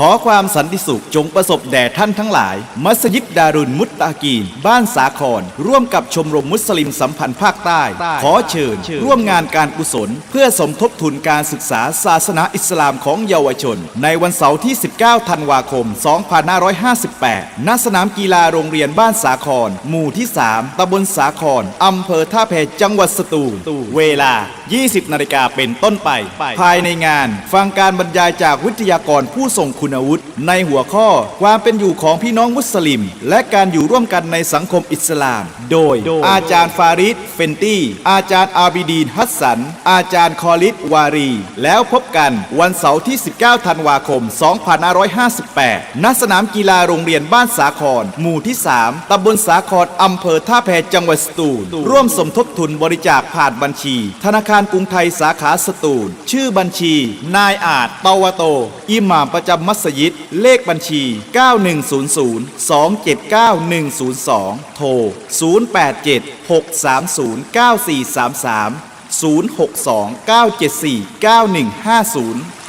ขอความสันติสุขจงประสบแด่ท่านทั้งหลาย มัสยิดดารุนมุตตากีน บ้านสาคร ร่วมกับชมรมมุสลิมสัมพันธ์ภาคใต้ ขอเชิญ ร่วมงานการกุศล เพื่อสมทบทุนการศึกษาศาสนาอิสลามของเยาวชน ในวันเสาร์ที่ 19 ธันวาคม 2558 ณ สนามกีฬาโรงเรียนบ้านสาคร หมู่ที่ 3 ตำบลสาคร อำเภอท่าแพจังหวัดสตูล เวลา 20 นาฬิกาเป็นต้นไป ภายในงาน ฟังการบรรยายจากวิทยากรผู้ทรงคุณวุฒิในหัวข้อความเป็นอยู่ของพี่น้องมุสลิม และการอยู่ร่วมกันในสังคมอิสลาม โดย อาจารย์ฟาริดเฟนตี้ อาจารย์อาบิดีนฮัสสัน อาจารย์คอลิดวารี แล้วพบกันวันเสาร์ที่ 19 ธันวาคม 2558 ณ สนามกีฬาโรงเรียนบ้านสาคร หมู่ที่ 3 ตำบลสาครอำเภอท่าแพจังหวัดสตูล ร่วมสมทบทุนบริจาคผ่านบัญชี ธนาคารกรุงไทยสาขาสตูล ชื่อบัญชี นายอาจเตาวโต อิหม่ามประจำมัสยิดเลขบัญชี 9100 279 102 โทร 087 630 9433 062 974 9150